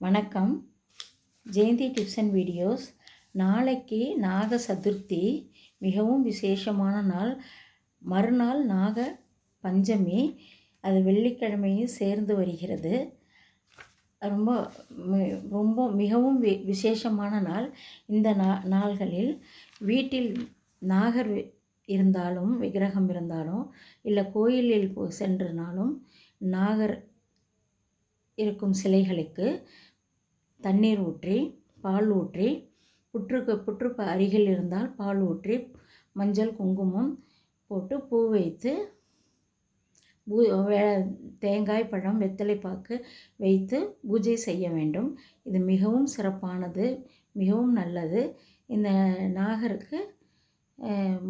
வணக்கம். Jayanthi tips and videos. நாளைக்கு நாக சதுர்த்தி. மிகவும் விசேஷமான நாள். மறுநாள் நாக பஞ்சமி. அது வெள்ளிக்கிழமையும் சேர்ந்து வருகிறது. ரொம்ப ரொம்ப மிகவும் வி விசேஷமான நாள். இந்த நா நாள்களில் வீட்டில் நாகர் இருந்தாலும் விக்கிரகம் இருந்தாலும் இல்லை கோயிலில் சென்றுனாலும் நாகர் இருக்கும் சிலைகளுக்கு தண்ணீர் ஊற்றி பால் ஊற்றி புற்றுக்கு புற்று அருகில் இருந்தால் பால் ஊற்றி மஞ்சள் குங்குமம் போட்டு பூ வைத்து பூ தேங்காய் பழம் வெத்தலை பாக்கு வைத்து பூஜை செய்ய வேண்டும். இது மிகவும் சிறப்பானது மிகவும் நல்லது. இந்த நாகருக்கு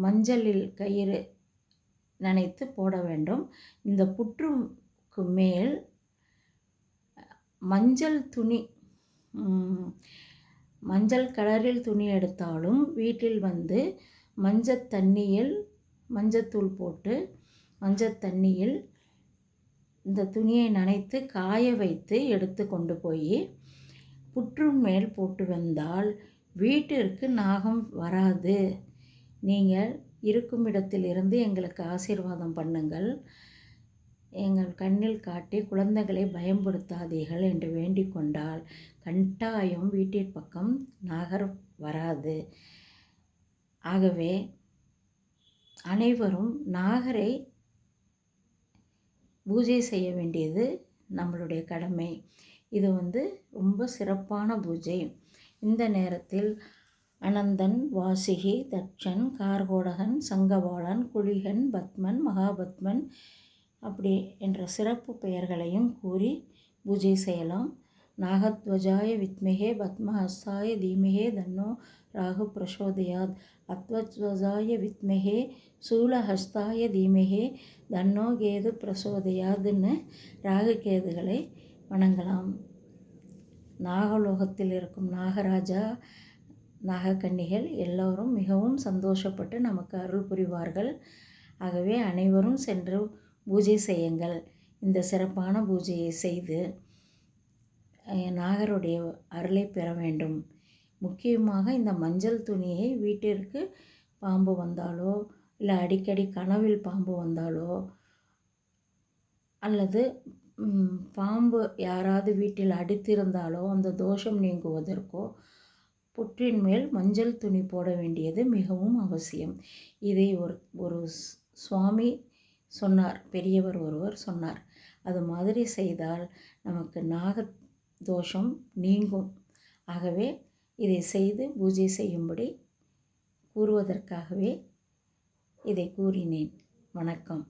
மஞ்சளில் கயிறு நனைத்து போட வேண்டும். இந்த புற்றுக்கு மேல் மஞ்சள் துணி மஞ்சள் கலரில் துணி எடுத்தாலும் வீட்டில் வந்து மஞ்சள் தண்ணியில் மஞ்சத்தூள் போட்டு மஞ்சள் தண்ணியில் இந்த துணியை நனைத்து காய வைத்து எடுத்து கொண்டு போய் புற்று மேல் போட்டு வந்தால் வீட்டிற்கு நாகம் வராது. நீங்கள் இருக்கும் இடத்திலிருந்து எங்களுக்கு ஆசீர்வாதம் பண்ணுங்கள். எங்கள் கண்ணில் காட்டி குழந்தைகளை பயம்படுத்தாதீர்கள் என்று வேண்டிக் கொண்டால் கட்டாயம் வீட்டிற் பக்கம் நாகர் வராது. ஆகவே அனைவரும் நாகரை பூஜை செய்ய வேண்டியது நம்மளுடைய கடமை. இது வந்து ரொம்ப சிறப்பான பூஜை. இந்த நேரத்தில் அனந்தன் வாசிகி தட்சன் கார்கோடகன் சங்கபாலன் குழிகன் பத்மன் மகாபத்மன் அப்படி என்ற சிறப்பு பெயர்களையும் கூறி பூஜை செய்யலாம். நாகத்வஜாய வித்மகே பத்மஹஸ்தாய தீமகே தன்னோ ராகு பிரசோதயாத். அத்வத்வஜாய வித்மகே சூலஹஸ்தாய தீமகே தன்னோ கேது பிரசோதயாதுன்னு ராகு கேதுகளை வணங்கலாம். நாகலோகத்தில் இருக்கும் நாகராஜா நாகக்கன்னிகள் எல்லோரும் மிகவும் சந்தோஷப்பட்டு நமக்கு அருள் புரிவார்கள். ஆகவே அனைவரும் சென்று பூஜை செய்யுங்கள். இந்த சிறப்பான பூஜையை செய்து நாகருடைய அருளை பெற வேண்டும். முக்கியமாக இந்த மஞ்சள் துணியை வீட்டிற்கு பாம்பு வந்தாலோ இல்லை அடிக்கடி கனவில் பாம்பு வந்தாலோ அல்லது பாம்பு யாராவது வீட்டில் அடித்திருந்தாலோ அந்த தோஷம் நீங்குவதற்கோ புற்றின் மேல் மஞ்சள் துணி போட வேண்டியது மிகவும் அவசியம். இதை ஒரு ஒரு சுவாமி சொன்னார். பெரியவர் ஒருவர் சொன்னார். அது மாதிரி செய்தால் நமக்கு நாக தோஷம் நீங்கும். ஆகவே இதை செய்து பூஜை செய்யும்படி கூறுவதற்காகவே இதை கூறினேன். வணக்கம்.